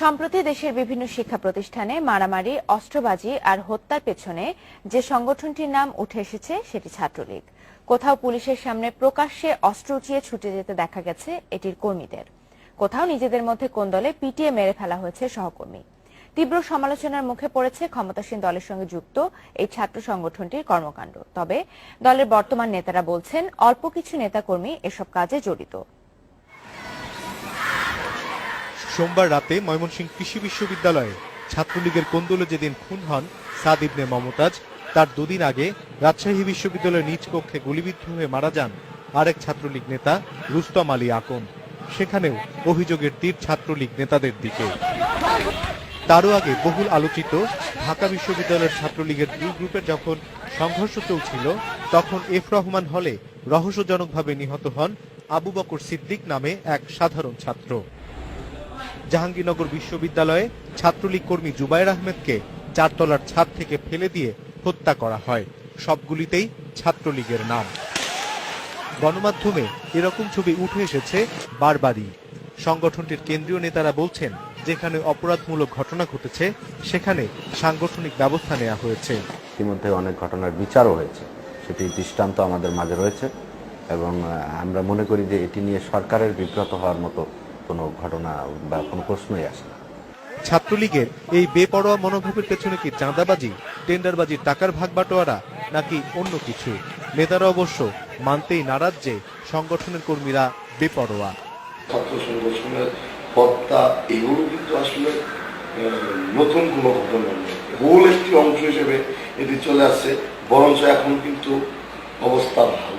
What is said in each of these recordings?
সম্প্রতি দেশের বিভিন্ন শিক্ষা প্রতিষ্ঠানে মারামারি, অস্ত্রবাজি আর হত্যার পেছনে যে সংগঠনটির নাম উঠে এসেছে, সেটি ছাত্রলীগ। কোথাও পুলিশের সামনে প্রকাশ্যে অস্ত্র উঁচিয়ে ছুটে যেতে দেখা গেছে এটির কর্মীদের। কোথাও নিজেদের মধ্যে কোন দলে পিটিয়ে মেরে ফেলা হয়েছে সহকর্মী। তীব্র সমালোচনার মুখে পড়েছে ক্ষমতাসীন দলের সঙ্গে যুক্ত এই ছাত্র সংগঠনটির কর্মকাণ্ড। তবে দলের বর্তমান নেতারা বলছেন, অল্প কিছু নেতাকর্মী এসব কাজে জড়িত। সোমবার রাতে ময়মনসিংহ কৃষি বিশ্ববিদ্যালয়ে ছাত্রলীগের কোন্দলে যেদিন খুন হন সাদ ইবনে মমতাজ, তার দুদিন আগে রাজশাহী বিশ্ববিদ্যালয়ের নিজ কক্ষে গুলিবিদ্ধ হয়ে মারা যান আরেক ছাত্রলীগ নেতা রুস্তম আলী আকন। সেখানেও অভিযোগের তীর ছাত্রলীগ নেতাদের দিকে। তারও আগে বহুল আলোচিত ঢাকা বিশ্ববিদ্যালয়ের ছাত্রলীগের দুই গ্রুপের যখন সংঘর্ষ চলছিল, তখন এফ রহমান হলে রহস্যজনকভাবে নিহত হন আবু বকর সিদ্দিক নামে এক সাধারণ ছাত্র। জাহাঙ্গীরনগর বিশ্ববিদ্যালয়ে ছাত্রলীগ কর্মী জুবাইর আহমেদকে চারতলার ছাদ থেকে ফেলে দিয়ে হত্যা করা হয়। সবগুলিতেই ছাত্রলীগের নাম। গণমাধ্যমে এরকম ছবি উঠে এসেছে বারবারই। সংগঠনটির কেন্দ্রীয় নেতারা বলছেন, যেখানে অপরাধমূলক ঘটনা ঘটেছে, সেখানে সাংগঠনিক ব্যবস্থা নেওয়া হয়েছে। ইতিমধ্যে অনেক ঘটনার বিচারও হয়েছে। সেটি দৃষ্টান্ত আমাদের মাঝে রয়েছে এবং আমরা মনে করি যে এটি নিয়ে সরকারের বিব্রত হওয়ার মতো কোনো ঘটনা বা কোনো প্রশ্নই আসে না। ছাত্রলীগের এই বেপরোয়া মনোভাবের পেছনে কি চাঁদাবাজি টেন্ডারবাজির টাকার ভাগ বাটোয়ারা নাকি অন্য কিছু? নেতারা অবশ্য মানতেই নারাজ যে সংগঠনের কর্মীরা বেপরোয়া। ছাত্র সংগঠনের হত্যা এগুলো কিন্তু আসলে নতুন কোনো ঘটনা নয়। মূল একটি অংশ হিসেবে এটি চলে আসছে বরঞ্চ এখন কিন্তু অবস্থা ভালো।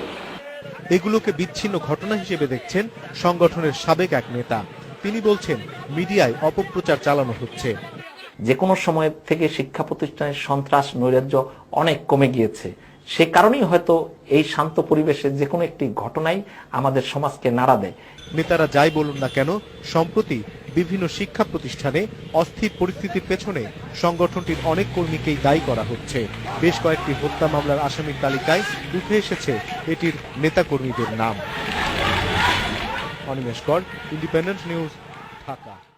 এগুলোকে বিচ্ছিন্ন ঘটনা হিসেবে দেখছেন সংগঠনের সাবেক এক নেতা। তিনি বলছেন, মিডিয়ায় অপপ্রচার চালানো হচ্ছে। যে কোনো সময় থেকে শিক্ষা প্রতিষ্ঠানের সন্ত্রাস, নৈরাজ্য অনেক কমে গিয়েছে। সে কারণেই হয়তো এই শান্ত পরিবেশে যে কোনো একটি ঘটনাই আমাদের সমাজকে নাড়া দেয়। নেতারা যাই বলুন না কেন, সম্প্রতি বিভিন্ন শিক্ষা প্রতিষ্ঠানে অস্থির পরিস্থিতির পেছনে সংগঠনটির অনেক কর্মীকেই দায়ী করা হচ্ছে। বেশ কয়েকটি হত্যা মামলার আসামির তালিকায় উঠে এসেছে এটির নেতাকর্মীদের নাম। অনিমেষ কর ইন্ডিপেন্ডেন্ট নিউজ ঢাকা।